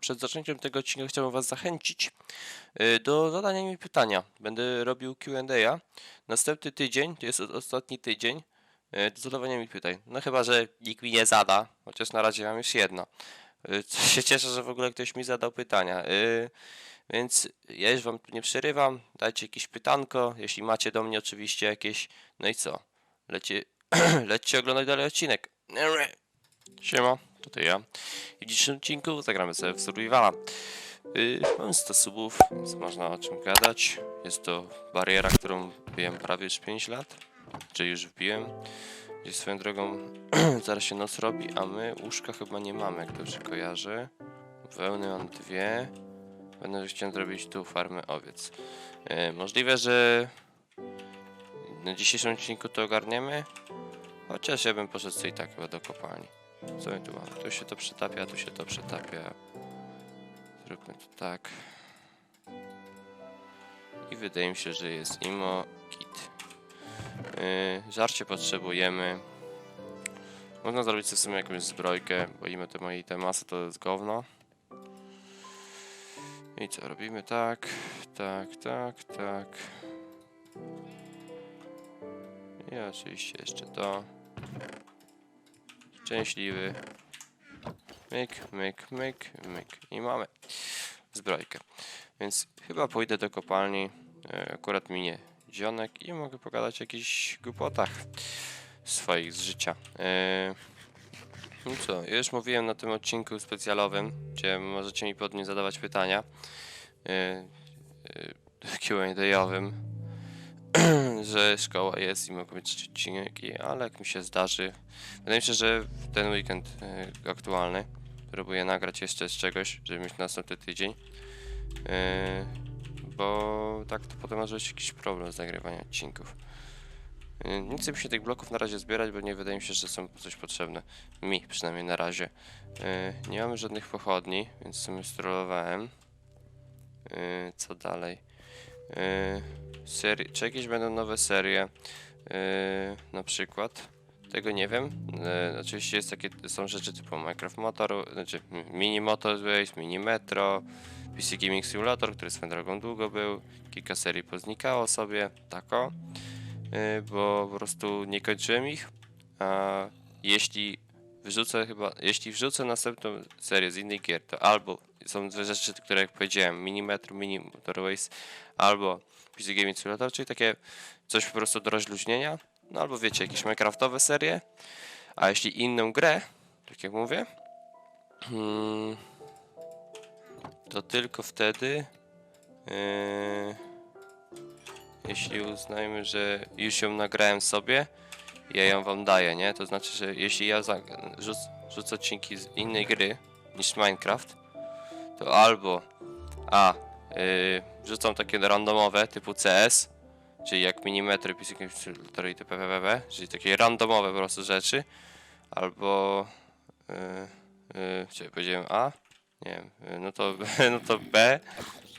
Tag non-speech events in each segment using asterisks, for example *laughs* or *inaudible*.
Przed zaczęciem tego odcinka chciałbym Was zachęcić y, do zadania mi pytania. Będę robił Q&A. Następny tydzień, to jest ostatni tydzień, y, do zadawania mi pytań. No chyba, że nikt mi nie zada, chociaż na razie mam już jedno. Y, *laughs* się cieszę, że w ogóle ktoś mi zadał pytania. Więc ja już Wam tu nie przerywam, dajcie jakieś pytanko, jeśli macie do mnie oczywiście jakieś. No i co? Lecie, *clears throat* lećcie oglądać dalej odcinek. Siema, tutaj ja. I w dzisiejszym odcinku zagramy sobie w Survivala. Yy, mam 100 subów, więc można o czym gadać. Jest to bariera, którą wbiłem prawie już 5 lat. Czy już wbiłem. Gdzieś swoją drogą *clears throat* zaraz się noc robi, a my łóżka chyba nie mamy, jak dobrze kojarzę. Wełny mam dwie. Będę chciał zrobić tu farmę owiec. Yy, możliwe, że na dzisiejszym odcinku to ogarniemy. Chociaż ja bym poszedł sobie i tak chyba do kopalni. Co my tu mamy? Tu się to przetapia, tu się to przetapia. Zróbmy to tak. I wydaje mi się, że jest imo kit. Yy, żarcie potrzebujemy. Można zrobić sobie w sumie jakąś zbrojkę, bo imo te moje temasy to jest gówno. I co, robimy tak, tak, tak, tak. I oczywiście jeszcze to. Szczęśliwy. Myk, myk, myk, myk. I mamy zbrojkę. Więc chyba pójdę do kopalni. E, Akurat minie dzionek i mogę pogadać o jakichś głupotach swoich z życia. E, No co, już mówiłem na tym odcinku specjalowym, gdzie możecie mi pod nim zadawać pytania. e, Q&A-owym *clears throat* że szkoła jest i być trzy odcinki, ale jak mi się zdarzy, wydaje mi się, że ten weekend y, aktualny próbuję nagrać jeszcze z czegoś, żeby mieć następny tydzień, y, bo tak to potem może być jakiś problem z nagrywaniem odcinków. Nie chcę mi się tych bloków na razie zbierać, bo nie wydaje mi się, że są coś potrzebne. Mi przynajmniej na razie. Y, nie mamy żadnych pochodni, więc sobie strollowałem. Co dalej? Y, serii, czy jakieś będą nowe serie, yy, na przykład. Tego nie wiem. Yy, oczywiście jest takie, są rzeczy typu Minecraft Motor, znaczy Mini Motor Race, Mini Metro, PC Gaming Simulator, który swoją drogą długo był. Kilka serii poznikało sobie, tako. Bo po prostu nie kończyłem ich. A jeśli wrzucę chyba, jeśli wrzucę następną serię z innej gier, to albo są dwie rzeczy, które jak powiedziałem, Mini Metro, Mini Motor Race, albo PC Gaming Simulator, czyli takie coś po prostu do rozluźnienia, no albo wiecie, jakieś Minecraftowe serie, a jeśli inną grę, tak jak mówię, hmm, to tylko wtedy, yy, jeśli uznajmy, że już ją nagrałem sobie, ja ją wam daję, nie? To znaczy, że jeśli ja rzuc, rzucę odcinki z innej gry niż Minecraft, to albo a, yy, wrzucam takie randomowe typu CS, czyli jak minimetry, pisykatory i TPPP, czyli takie randomowe po prostu rzeczy, albo yy, yy, powiedziałem A? Nie wiem, yy, no to, *laughs* no to B,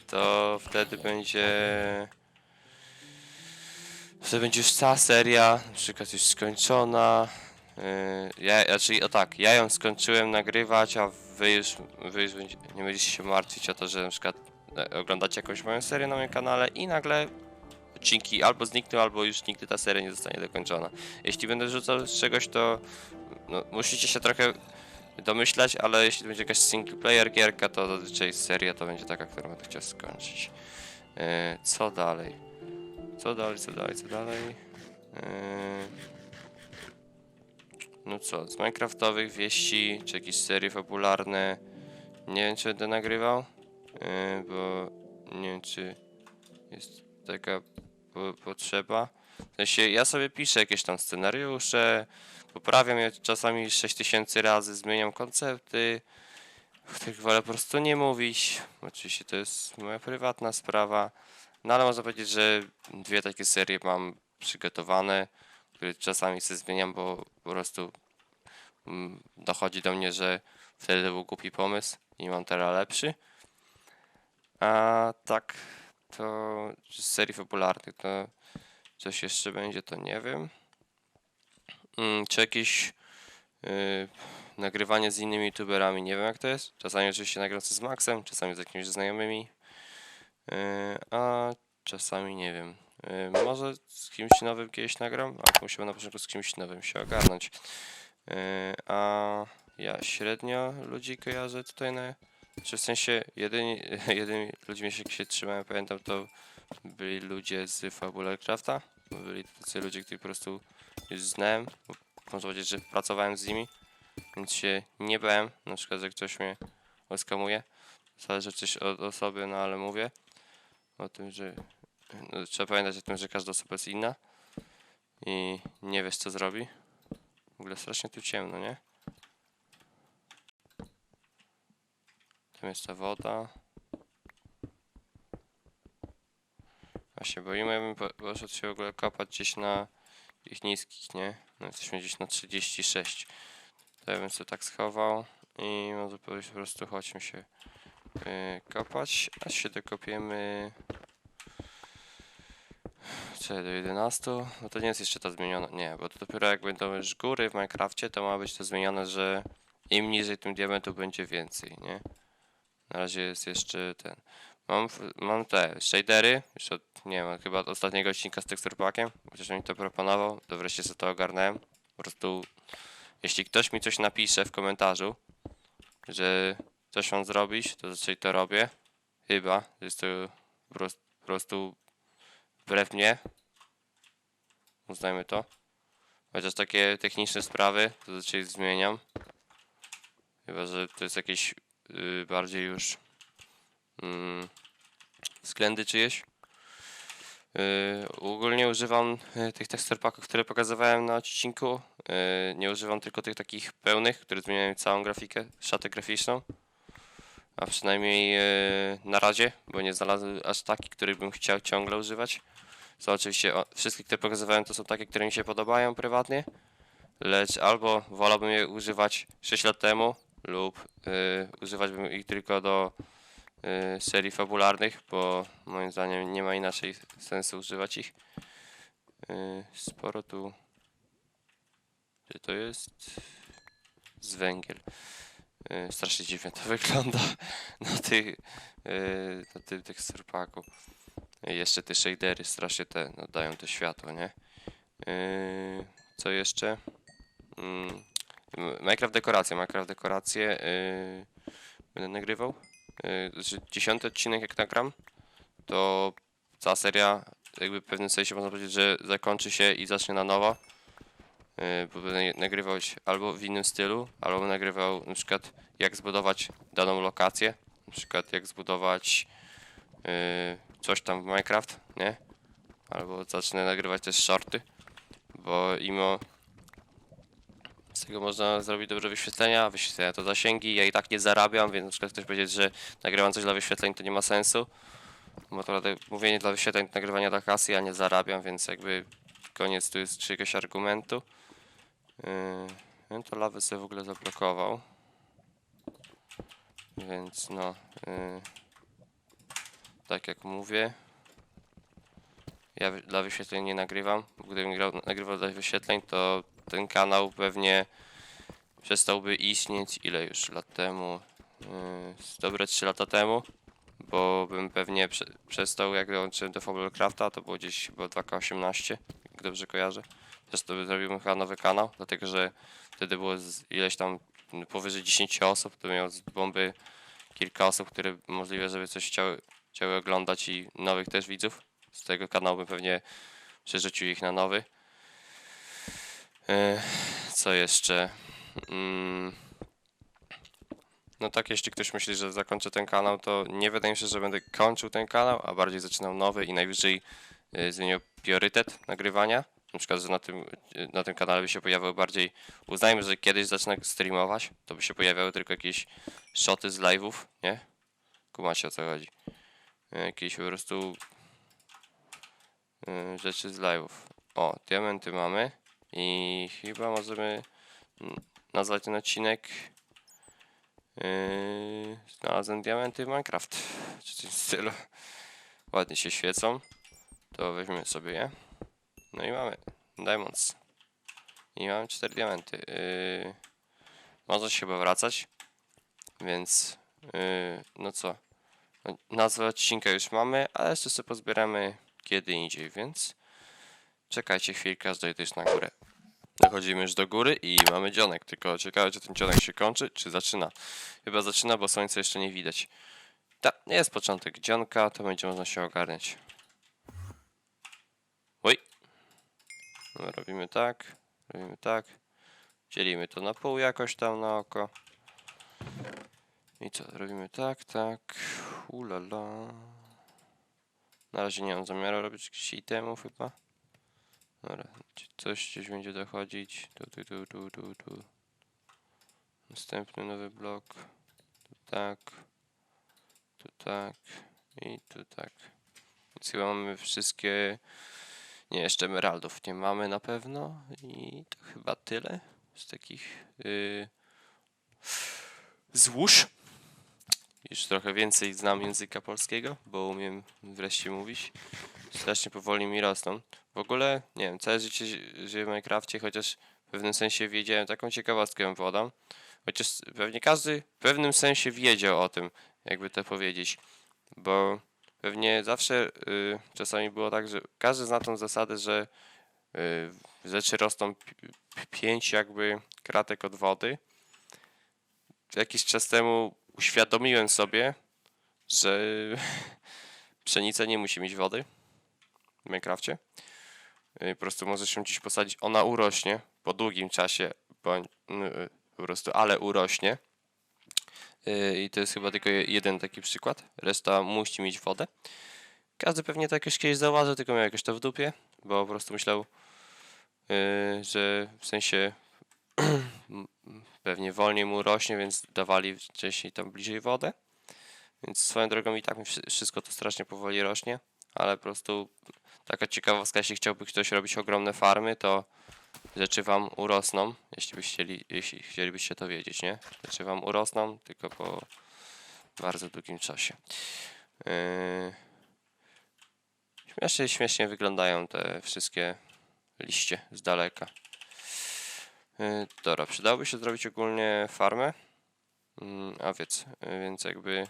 to wtedy będzie wtedy będzie już cała seria, na przykład już skończona. Yy, ja, znaczy, o tak, ja ją skończyłem nagrywać, a wy już, wy już nie będziecie się martwić o to, że na przykład e, oglądacie jakąś moją serię na moim kanale i nagle odcinki albo znikną, albo już nigdy ta seria nie zostanie dokończona. Jeśli będę rzucał z czegoś, to no, musicie się trochę domyślać, ale jeśli będzie jakaś single player gierka, to zazwyczaj seria to będzie taka, którą będę chciał skończyć. Yy, co dalej? Co dalej, co dalej, co dalej? Yy... No co, z Minecraftowych wieści, czy jakieś serie fabularne, nie wiem czy będę nagrywał, yy, bo nie wiem czy jest taka po potrzeba. W sensie ja sobie piszę jakieś tam scenariusze, poprawiam je czasami 6000 razy, zmieniam koncepty, których wolę po prostu nie mówić. Oczywiście to jest moja prywatna sprawa, no ale można powiedzieć, że dwie takie serie mam przygotowane, które czasami sobie zmieniam, bo po prostu mm, dochodzi do mnie, że wtedy był głupi pomysł i mam teraz lepszy. A tak, to z serii fabularnych to coś jeszcze będzie, to nie wiem. Mm, czy jakieś yy, nagrywanie z innymi youtuberami, nie wiem jak to jest. Czasami oczywiście nagram z Maxem, czasami z jakimiś znajomymi, yy, a czasami nie wiem. Yy, może z kimś nowym kiedyś nagram, ale musimy na początku z kimś nowym się ogarnąć. Yy, a ja średnio ludzi kojarzę tutaj na... Czy w sensie jedyni, *laughs* jedynymi ludźmi, się trzymałem, pamiętam, to byli ludzie z Fabularcrafta. Byli tacy ludzie, których po prostu już znałem. Można powiedzieć, że pracowałem z nimi, więc się nie bałem. Na przykład, że ktoś mnie oskamuje. Zależy coś od osoby, no ale mówię o tym, że trzeba pamiętać o tym, że każda osoba jest inna i nie wiesz, co zrobi. W ogóle strasznie tu ciemno, nie? Tam jest ta woda. Właśnie boimy, ja bym po- poszedł się w ogóle kopać gdzieś na ich niskich, nie? No jesteśmy gdzieś na 36. To ja bym sobie tak schował i może po prostu chodźmy się yy, kopać, a się dokopiemy co do 11, no to nie jest jeszcze to zmienione, nie, bo to dopiero jak będą już góry w Minecrafcie, to ma być to zmienione, że im niżej tym diamentów będzie więcej, nie? Na razie jest jeszcze ten. Mam, mam te shadery, już od, nie wiem, chyba od ostatniego odcinka z tekstur packiem, chociaż mi to proponował, to wreszcie sobie to ogarnąłem. Po prostu, jeśli ktoś mi coś napisze w komentarzu, że coś mam zrobić, to zazwyczaj to robię. Chyba, jest to po prostu, po prostu wbrew mnie. Uznajmy to. Chociaż takie techniczne sprawy to zazwyczaj zmieniam. Chyba, że to jest jakieś yy, bardziej już mm, względy czyjeś. Yy, ogólnie używam yy, tych texture packów, które pokazywałem na odcinku. Yy, nie używam tylko tych takich pełnych, które zmieniają całą grafikę, szatę graficzną. A przynajmniej yy, na razie, bo nie znalazłem aż takich, których bym chciał ciągle używać. Są oczywiście, o, wszystkie, które pokazywałem, to są takie, które mi się podobają prywatnie. Lecz albo wolałbym je używać 6 lat temu, lub yy, ich tylko do y, serii fabularnych, bo moim zdaniem nie ma inaczej sensu używać ich. Y, sporo tu. Gdzie to jest? Z węgiel. Y, strasznie dziwnie to *laughs* wygląda na, tych, y, na tym teksturpaku. Y, jeszcze te shadery strasznie te no, dają to światło, nie? Co jeszcze? Mm, Minecraft dekoracje, Minecraft dekoracje. będę nagrywał dziesiąty odcinek jak nagram, to cała seria jakby w pewnym sensie można powiedzieć, że zakończy się i zacznie na nowo. Y, je- nagrywał się albo w innym stylu, albo nagrywał na przykład jak zbudować daną lokację, na przykład jak zbudować y, coś tam w Minecraft, nie? Albo zacznę nagrywać też shorty, bo imo z tego można zrobić dobre wyświetlenia, wyświetlenia to zasięgi, ja i tak nie zarabiam, więc na przykład ktoś powiedzieć, że nagrywam coś dla wyświetleń to nie ma sensu. Bo to mówienie dla wyświetleń to nagrywania dla kasy, ja nie zarabiam, więc jakby koniec tu jest czyjegoś argumentu. Yy, to lawę sobie w ogóle zablokował. Więc no, yy, tak jak mówię, ja dla wyświetleń nie nagrywam. Gdybym grał, nagrywał dla wyświetleń, to ten kanał pewnie przestałby istnieć ile już lat temu? Yy, dobre 3 lata temu, bo bym pewnie prze, przestał jak dołączyłem do Fablecrafta, to było gdzieś chyba 2K18, jak dobrze kojarzę. Zrobiłbym chyba nowy kanał, dlatego że wtedy było ileś tam powyżej 10 osób, to miał z bomby kilka osób, które możliwe, żeby coś chciały, chciały oglądać i nowych też widzów. Z tego kanału bym pewnie przerzucił ich na nowy. Yy, co jeszcze? Mm. No tak, jeśli ktoś myśli, że zakończę ten kanał, to nie wydaje mi się, że będę kończył ten kanał, a bardziej zaczynał nowy i najwyżej y, zmienił priorytet nagrywania. Na przykład, że na tym, na tym kanale by się pojawiały bardziej, uznajmy, że kiedyś zacznę streamować, to by się pojawiały tylko jakieś shoty z live'ów, nie? Kumacie o co chodzi. Y, Jakieś po prostu y, rzeczy z live'ów. O, diamenty mamy i chyba możemy nazwać ten odcinek Yy, znalazłem diamenty w Minecraft, czy coś w stylu. Ładnie się świecą. To weźmiemy sobie je. No i mamy Diamonds. I mamy cztery diamenty. Yy, Można się chyba wracać. Więc, yy, no co? No, Nazwę odcinka już mamy, ale jeszcze sobie pozbieramy kiedy indziej, więc czekajcie chwilkę, aż dojdę na górę. Dochodzimy już do góry i mamy dzionek, tylko ciekawe, czy ten dzionek się kończy, czy zaczyna. Chyba zaczyna, bo słońce jeszcze nie widać. Tak, jest początek dzionka, to będzie można się ogarniać. No, robimy tak, robimy tak. Dzielimy to na pół jakoś tam na oko. I co, robimy tak, tak. Ulala. Na razie nie mam zamiaru robić jakichś itemów chyba. Dobra, coś gdzieś będzie dochodzić. Tu, tu, tu, tu, tu, tu. Następny nowy blok. Tu tak. Tu tak. I tu tak. Więc chyba mamy wszystkie... Nie, jeszcze emeraldów nie mamy na pewno. I to chyba tyle z takich yy, złóż. Już trochę więcej znam języka polskiego, bo umiem wreszcie mówić. Strasznie powoli mi rosną. W ogóle, nie wiem, całe życie ży- żyję w Minecrafcie, chociaż w pewnym sensie wiedziałem, taką ciekawostkę wam podam. Chociaż pewnie każdy w pewnym sensie wiedział o tym, jakby to powiedzieć. Bo pewnie zawsze y, czasami było tak, że każdy zna tą zasadę, że y, rzeczy rosną pi- pi- pięć jakby kratek od wody. Jakiś czas temu uświadomiłem sobie, że *laughs* pszenica nie musi mieć wody w Minecrafcie. Y, Po prostu możesz ją gdzieś posadzić, ona urośnie po długim czasie, bądź y, po prostu, ale urośnie. Y, I to jest chyba tylko je- jeden taki przykład. Reszta musi mieć wodę. Każdy pewnie to jakoś kiedyś zauważył, tylko miał jakoś to w dupie, bo po prostu myślał, y, że w sensie *clears throat* pewnie wolniej mu rośnie, więc dawali wcześniej tam bliżej wodę. Więc swoją drogą i tak mi wszy- wszystko to strasznie powoli rośnie, ale po prostu taka ciekawostka, jeśli chciałby ktoś robić ogromne farmy, to rzeczy wam urosną, jeśli byście chcieli, jeśli chcielibyście to wiedzieć, nie? Rzeczy wam urosną, tylko po bardzo długim czasie. Yy... Śmiesznie, śmiesznie wyglądają te wszystkie liście z daleka. Yy, dobra, przydałoby się zrobić ogólnie farmę. Mm, a więc, yy, więc jakby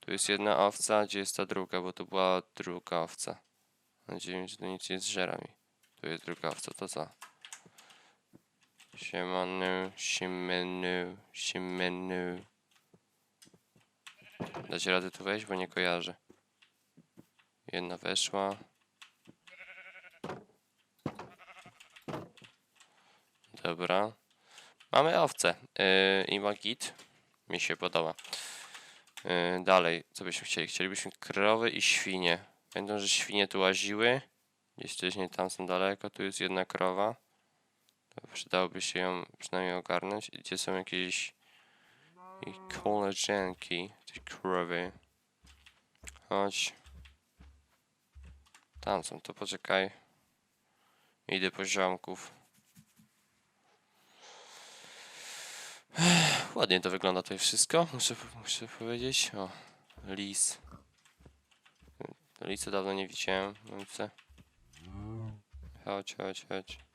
tu jest jedna owca, gdzie jest ta druga, bo to była druga owca. Mam nadzieję, że to nic nie zżera mi. Tu jest druga owca, to co? Siemanu, siemenu, siemenu. Dacie radę tu wejść, bo nie kojarzę. Jedna weszła. Dobra. Mamy owce. Yy, I ma git. Mi się podoba. Yy, dalej, co byśmy chcieli? Chcielibyśmy krowy i świnie. Będą, że świnie tu łaziły. Gdzieś wcześniej tam są daleko. Tu jest jedna krowa. Przydałoby się ją przynajmniej ogarnąć. Gdzie są jakieś koleżanki tej krowy? Chodź. Tam są, to poczekaj. Idę po ziomków. Ładnie to wygląda tutaj wszystko, muszę, muszę powiedzieć. O, lis. Lisy dawno nie widziałem. Lice. Chodź, chodź, chodź.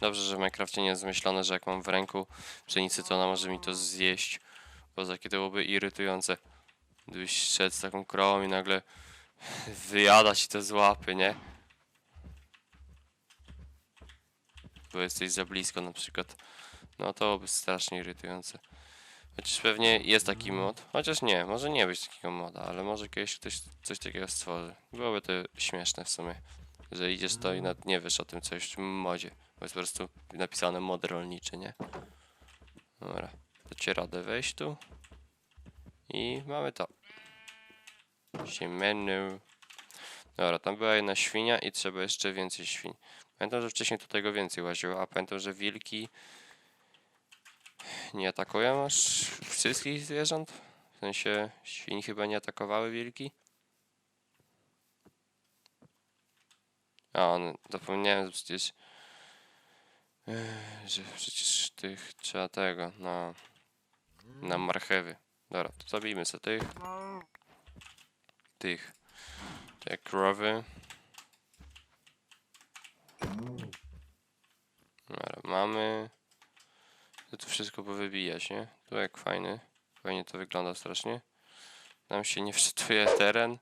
Dobrze, że w Minecrafcie nie jest zmyślone, że jak mam w ręku pszenicy, to ona może mi to zjeść. Bo jakie to byłoby irytujące. Gdybyś szedł z taką krową i nagle wyjada ci to z łapy, nie? Bo jesteś za blisko na przykład. No to byłoby strasznie irytujące. Chociaż pewnie jest taki mod. Chociaż nie, może nie być takiego moda, ale może kiedyś ktoś coś takiego stworzy. Byłoby to śmieszne w sumie. Że idziesz to i nawet nie wiesz o tym coś w modzie. Bo jest po prostu napisane mod rolniczy, nie? Dobra. Dacie radę wejść tu. I mamy to. Siemenu. Dobra, tam była jedna świnia i trzeba jeszcze więcej świń. Pamiętam, że wcześniej tu tego więcej łaziło, a pamiętam, że wilki nie atakują aż wszystkich zwierząt. W sensie świń chyba nie atakowały wilki. A, on, zapomniałem przecież, Że przecież tych trzeba tego, na, na marchewy. Dobra, to zabijmy sobie tych. Tych. Te krowy. Dobra, mamy. To tu wszystko powybijać, nie? Tu jak fajny. Fajnie to wygląda strasznie. Nam się nie wczytuje teren.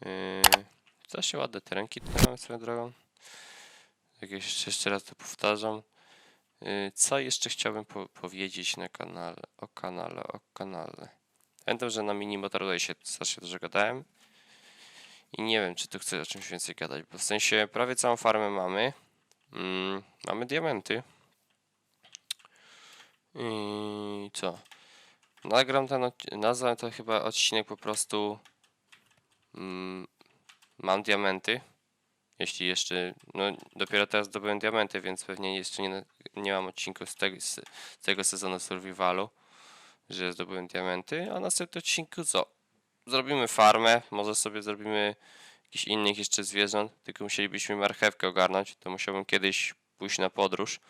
Yy, co się ładne terenki tutaj mamy swoją drogą. Jak jeszcze, raz to powtarzam. Yy, co jeszcze chciałbym po powiedzieć na kanale? O kanale, o kanale. Pamiętam, że na mini motorze się strasznie dużo gadałem. I nie wiem, czy tu chcę o czymś więcej gadać, bo w sensie prawie całą farmę mamy. Mm, mamy diamenty. I co? Nagram ten, nazwę to chyba odcinek po prostu mm, Mam diamenty. Jeśli jeszcze, no dopiero teraz zdobyłem diamenty, więc pewnie jeszcze nie, nie mam odcinku z tego, z tego sezonu survivalu, że zdobyłem diamenty, a na następnym odcinku co? Zrobimy farmę, może sobie zrobimy jakichś innych jeszcze zwierząt, tylko musielibyśmy marchewkę ogarnąć, to musiałbym kiedyś pójść na podróż,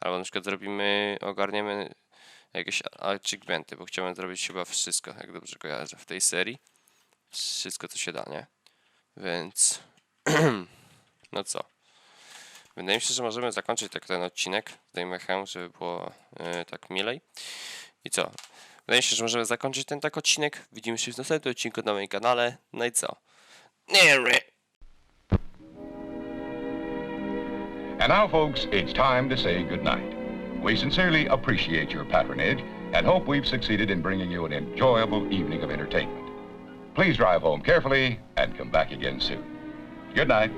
albo na przykład zrobimy, ogarniemy jakieś achievementy, bo chciałem zrobić chyba wszystko, jak dobrze kojarzę, w tej serii. Wszystko co się da, nie? Więc *clears throat* no co? Wydaje mi się, że możemy zakończyć tak ten odcinek. Zdejmę hełm, żeby było e, tak milej. I co? Wydaje mi się, że możemy zakończyć ten tak odcinek. Widzimy się w następnym odcinku na moim kanale. No i co? And now, folks, it's time to say goodnight. We sincerely appreciate your patronage and hope we've succeeded in bringing you an enjoyable evening of entertainment. Please drive home carefully and come back again soon. Good night.